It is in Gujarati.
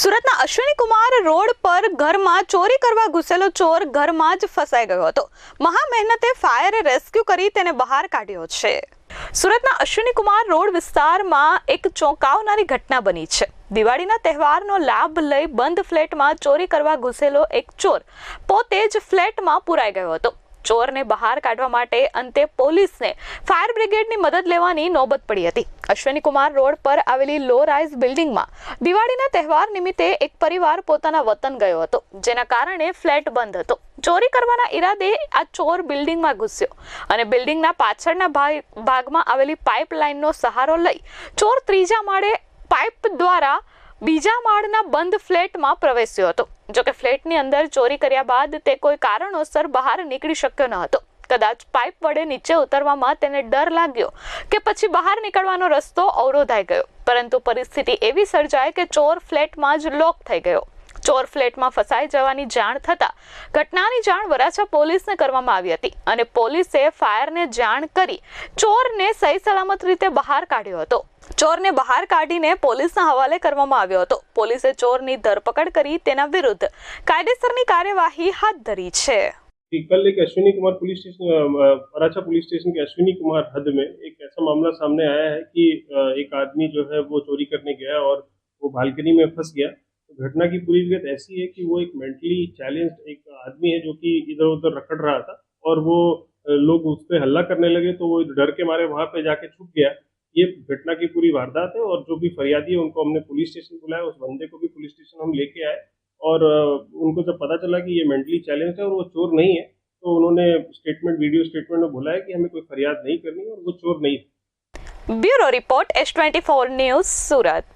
સુરતના અશ્વિની કુમાર રોડ પર ઘરમાં ચોરી કરવા ઘૂસેલો ચોર ઘરમાં જ ફસાઈ ગયો હતો. મહા મહેનતે ફાયરે રેસ્ક્યુ કરી તેને બહાર કાઢ્યો છે. સુરતના અશ્વિની કુમાર રોડ વિસ્તારમાં એક ચોંકાવનારી ઘટના બની છે. દિવાળીના તહેવારનો લાભ લઈ બંધ ફ્લેટમાં ચોરી કરવા ઘૂસેલો એક ચોર પોતે જ ફ્લેટમાં પુરાઈ ગયો હતો. ચોરને બહાર કાઢવા માટે અંતે પોલીસને ફાયર બ્રિગેડની મદદ લેવાની નોબત પડી હતી. અશ્વિની કુમાર રોડ પર આવેલી લો રાઇઝ બિલ્ડિંગમાં દિવાળીના તહેવાર નિમિત્તે એક પરિવાર પોતાના વતન ગયો હતો, જેના કારણે ફ્લેટ બંધ હતો. ચોરી કરવાના ઈરાદે આ ચોર બિલ્ડિંગમાં ઘૂસ્યો અને બિલ્ડિંગના પાછળના ભાગ- ભાગમાં આવેલી પાઇપલાઇનનો સહારો લઈ ચોર ત્રીજા માળે પાઇપ દ્વારા બીજા માળના બંધ ફ્લેટમાં પ્રવેશ્યો હતો. જોકે ફ્લેટની અંદર ચોરી કર્યા બાદ તે કોઈ કારણોસર બહાર નીકળી શક્યો ન હતો. કદાચ પાઇપ વડે નીચે ઉતરવામાં તેને ડર લાગ્યો કે પછી બહાર નીકળવાનો રસ્તો અવરોધાઈ ગયો. પરંતુ પરિસ્થિતિ એવી સર્જાય કે ચોર ફ્લેટમાં જ લોક થઈ ગયો. ચોર ફ્લેટમાં ફસાઈ જવાની જાણ થતાં ઘટનાની જાણ વરાછા પોલીસને કરવામાં આવી હતી અને પોલીસે ફાયરને જાણ કરી ચોરને સહી સલામત રીતે બહાર કાઢ્યો હતો. ચોરને બહાર કાઢીને પોલીસના હવાલે કરવામાં આવ્યો હતો પોલીસે ચોરની ધરપકડ કરી તેના વિરુદ્ધ કાયદેસરની કાર્યવાહી હાથ ધરી છે कि कल एक अश्विनी कुमार पुलिस स्टेशन अ, पराचा पुलिस स्टेशन के अश्विनी कुमार हद में एक ऐसा मामला सामने आया है कि अ, एक आदमी जो है वो चोरी करने गया और वो बालकनी में फंस गया तो घटना की पूरी विगत ऐसी है कि वो एक मेंटली चैलेंज एक आदमी है जो कि इधर उधर रखड़ रहा था और वो अ, लोग उस पर हल्ला करने लगे तो वो डर के मारे वहां पे जाके छुप गया ये घटना की पूरी वारदात है और जो भी फरियादी है उनको हमने पुलिस स्टेशन बुलाया, उस बंदे को भी पुलिस स्टेशन हम लेके आए और उनको जब पता चला कि ये मेंटली चैलेंज है और वो चोर नहीं है तो उन्होंने स्टेटमेंट, वीडियो स्टेटमेंट में बोला है कि हमें कोई फरियाद नहीं करनी और वो चोर नहीं bureau report, S twenty four news, Surat.